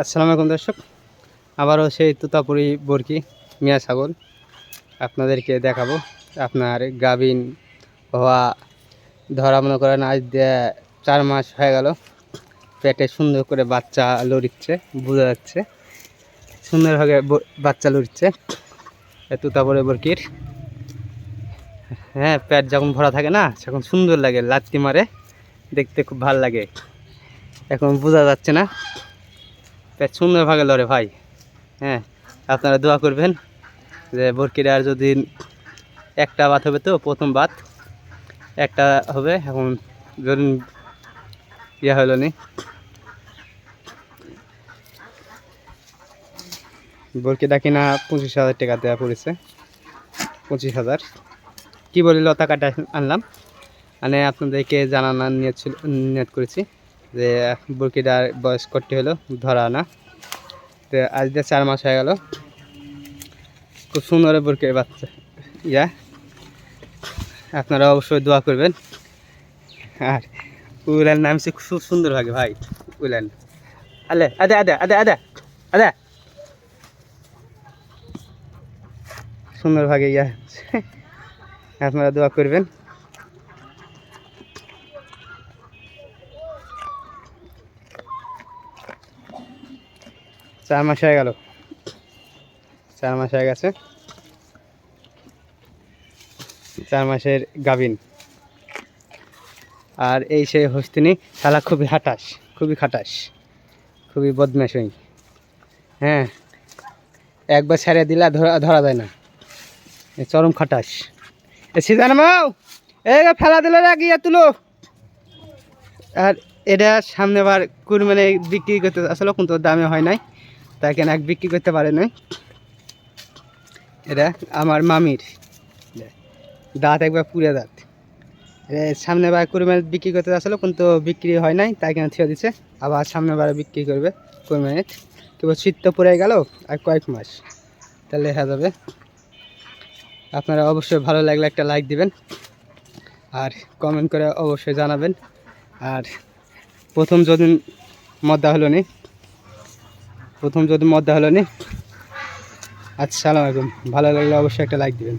আসসালামু আলাইকুম দর্শক। আবারও সেই তুতাপুরি বরকি মিয়া ছাগল আপনাদেরকে দেখাবো। আপনার গাভিন হওয়া, ধরা মনে করেন আজ চার মাস হয়ে গেল। পেটে সুন্দর করে বাচ্চা লড়িচ্ছে, বোঝা যাচ্ছে। সুন্দরভাবে বাচ্চা লড়িচ্ছে তুতাপুরি বরকির। হ্যাঁ পেট যখন ভরা থাকে না, তখন সুন্দর লাগে, লাত্তি মারে, দেখতে খুব ভালো লাগে। এখন বোঝা যাচ্ছে না। পেট সুন্দরভাবে লড়ে ভাই। হ্যাঁ আপনারা দোয়া করবেন যে বরকির যদি একটা বাত হবে তো প্রথম বাত একটা হবে, এখন ধরুন ইয়ে হলো নি। বরকিটা কিনা পঁচিশ হাজার টাকা দেওয়া পড়েছে। পঁচিশ হাজার। কী বলি লতা কাটা আনলাম? মানে আপনাদেরকে জানানোর নিয়ত ছিল নিয়ত করেছি। যে বরকিটার বয়স করতে হলো? ধরা না। তো আজ দিয়ে চার মাস হয়ে গেল। খুব সুন্দর বরকির বাচ্চা। ইয়া। আপনারা অবশ্যই দোয়া করবেন। আর উলান নামছে খুব সুন্দর ভাগে ভাই উলান আলে, আদে আদে আদে আদে আদে। সুন্দর ভাগে ইয়া। আপনারা দোয়া করবেন। চার মাস হয়ে গেল। চার মাস হয়ে গেছে। চার মাসের গাভিন। আর এই সেই হস্তিনী শালা খুবই হাটাস খুবই খাটাস খুবই বদমাস হই হ্যাঁ একবার ছেড়ে দিলে ধরা ধরা যায় না। চরম খাটাস এ সিজান মাও, এ ফেলা দিলে গিয়ে তুলো। আর এটা সামনে বার কুরবানি বিক্রি করতে আসলে কিন্তু দামে হয় নাই। তাই কেন এক বিক্রি করতে পারে নাই। এটা আমার মামির। দাঁত একবার পুরে দাঁত সামনে বার কুরবানি বিক্রি করতে আসলে কিন্তু বিক্রি হয় নাই, তাই কেন থিয়ে দিছে? আবার সামনে বার বিক্রি করবে কুরবানির কেবল শীত তো পড়ে গেল, আর কয়েক মাস। তাহলে হয়ে যাবে। আপনারা অবশ্যই ভালো লাগলে একটা লাইক দিবেন, আর কমেন্ট করে অবশ্যই জানাবেন। আর প্রথম যদি মদ্দা হলো নি প্রথম যদি মদ্দা হলো নি। আসসালামু আলাইকুম। ভালো লাগলে অবশ্যই একটা লাইক দিবেন।